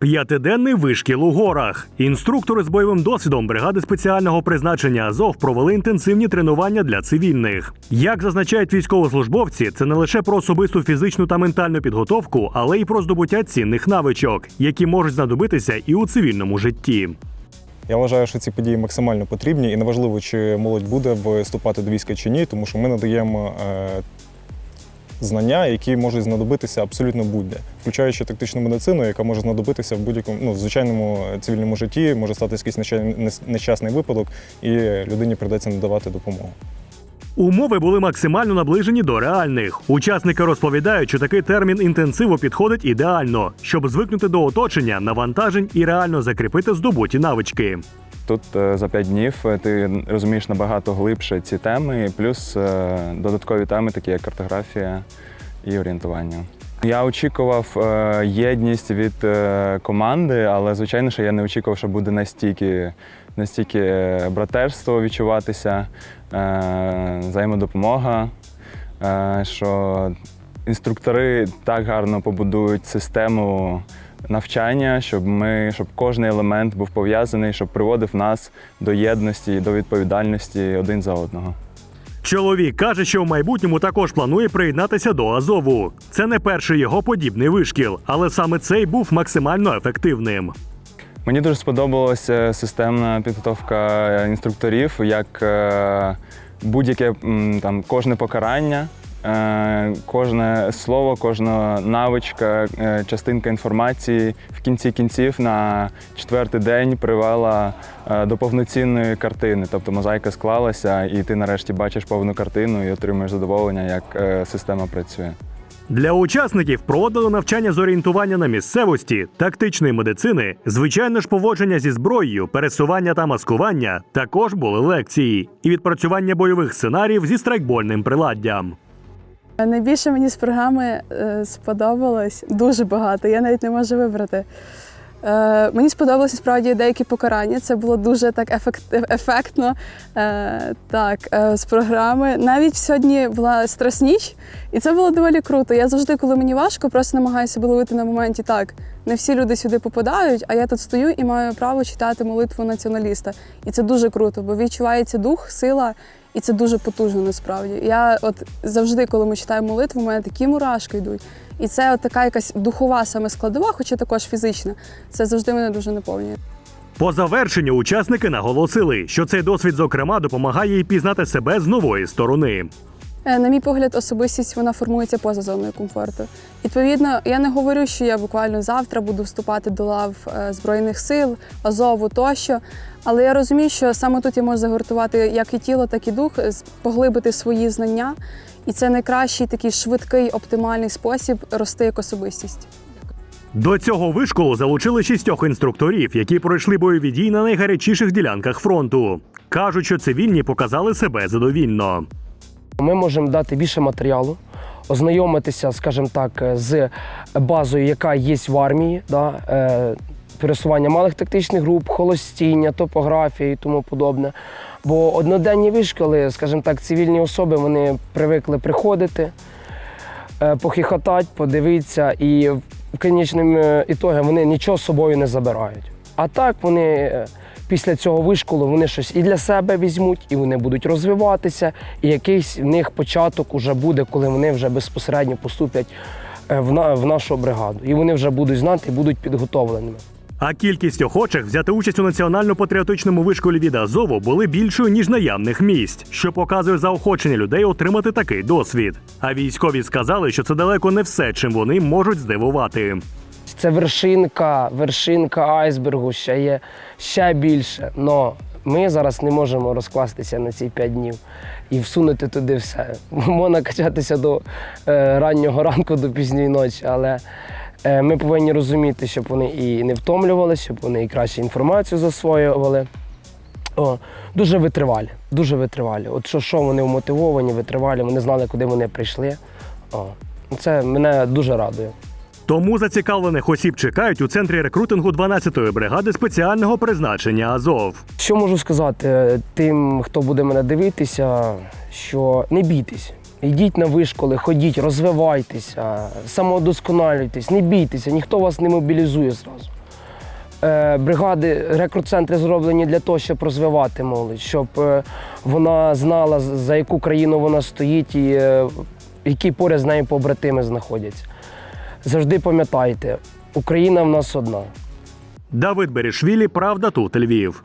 П'ятиденний вишкіл у горах. Інструктори з бойовим досвідом бригади спеціального призначення Азов провели інтенсивні тренування для цивільних. Як зазначають військовослужбовці, це не лише про особисту фізичну та ментальну підготовку, але й про здобуття цінних навичок, які можуть знадобитися і у цивільному житті. Я вважаю, що ці події максимально потрібні, і неважливо, чи молодь буде вступати до війська чи ні, тому що ми надаємо е, знання, які можуть знадобитися абсолютно будь-де, включаючи тактичну медицину, яка може знадобитися в будь-якому ну, в звичайному цивільному житті, може статися якийсь нещасний випадок, і людині прийдеться надавати допомогу. Умови були максимально наближені до реальних. Учасники розповідають, що такий термін інтенсиву підходить ідеально, щоб звикнути до оточення, навантажень і реально закріпити здобуті навички. Тут е, за 5 днів е, ти розумієш набагато глибше ці теми, плюс е, додаткові теми, такі як картографія і орієнтування. Я очікував єдність від команди, але звичайно, що я не очікував, що буде настільки, настільки братерство відчуватися, взаємодопомога, що інструктори так гарно побудують систему навчання, щоб ми, щоб кожен елемент був пов'язаний, щоб приводив нас до єдності і до відповідальності один за одного. Чоловік каже, що в майбутньому також планує приєднатися до Азову. Це не перший його подібний вишкіл, але саме цей був максимально ефективним. Мені дуже сподобалася системна підготовка інструкторів, як е, будь-яке там кожне покарання, е, кожне слово, кожна навичка, е, частинка інформації в кінці кінців на четвертий день привела е, до повноцінної картини. Тобто мозаїка склалася, і ти нарешті бачиш повну картину і отримуєш задоволення, як е, система працює. Для учасників проводили навчання з орієнтування на місцевості, тактичної медицини, звичайно ж поводження зі зброєю, пересування та маскування. Також були лекції і відпрацювання бойових сценаріїв зі страйкбольним приладдям. Найбільше мені з програми е, сподобалось дуже багато. Я навіть не можу вибрати. Е, мені сподобалося справді деякі покарання. Це було дуже так ефект, ефектно. Е, так, з програми. Навіть сьогодні була страсніч, і це було доволі круто. Я завжди, коли мені важко, просто намагаюся ловити на моменті так. Не всі люди сюди попадають, а я тут стою і маю право читати молитву націоналіста. І це дуже круто, бо відчувається дух, сила, і це дуже потужно насправді. Я от завжди, коли ми читаємо молитву, у мене такі мурашки йдуть. І це от така якась духова саме складова, хоча також фізична. Це завжди мене дуже наповнює. По завершенню учасники наголосили, що цей досвід, зокрема, допомагає їй пізнати себе з нової сторони. Е, На мій погляд, особистість вона формується поза зоною комфорту. Відповідно, я не говорю, що я буквально завтра буду вступати до лав е, збройних сил, Азову тощо. Але я розумію, що саме тут я можу загортувати як і тіло, так і дух, е, поглибити свої знання. І це найкращий такий швидкий, оптимальний спосіб рости як особистість. До цього вишколу залучили шістьох інструкторів, які пройшли бойові дії на найгарячіших ділянках фронту. Кажуть, що цивільні показали себе задовільно. Ми можемо дати більше матеріалу, ознайомитися, скажімо так, з базою, яка є в армії, да, е, пересування малих тактичних груп, холостіння, топографія і тому подобне. Бо одноденні вишколи, скажімо так, цивільні особи вони привикли приходити, е, похихотати, подивитися, і в кінечному ітогі вони нічого з собою не забирають. А так вони е, після цього вишколу вони щось і для себе візьмуть, і вони будуть розвиватися, і якийсь в них початок уже буде, коли вони вже безпосередньо поступлять е, в, на, в нашу бригаду. І вони вже будуть знати і будуть підготовленими. А кількість охочих взяти участь у національно-патріотичному вишколі від Азову були більшою ніж наявних місць, що показує заохочення людей отримати такий досвід. А військові сказали, що це далеко не все, чим вони можуть здивувати. Це вершинка, вершинка айсбергу, ще є ще більше. Но ми зараз не можемо розкластися на ці п'ять днів і всунути туди все. Можна качатися до е, раннього ранку, до пізньої ночі, але е, ми повинні розуміти, щоб вони і не втомлювалися, щоб вони і краще інформацію засвоювали. О, дуже витривалі, дуже витривалі. От що, що вони вмотивовані, витривалі, вони знали, куди вони прийшли. О, це мене дуже радує. Тому зацікавлених осіб чекають у центрі рекрутингу 12-ї бригади спеціального призначення Азов. Що можу сказати е, тим, хто буде мене дивитися, що не бійтесь. Йдіть на вишколи, ходіть, розвивайтеся, самоудосконалюйтесь, не бійтеся, ніхто вас не мобілізує зразу. Е, бригади, рекрутцентри зроблені для того, щоб розвивати молодь, щоб е, вона знала, за яку країну вона стоїть і які поряд з нею побратими знаходяться. Завжди пам'ятайте, Україна в нас одна. Давид берешвілі, правда, тут Львів.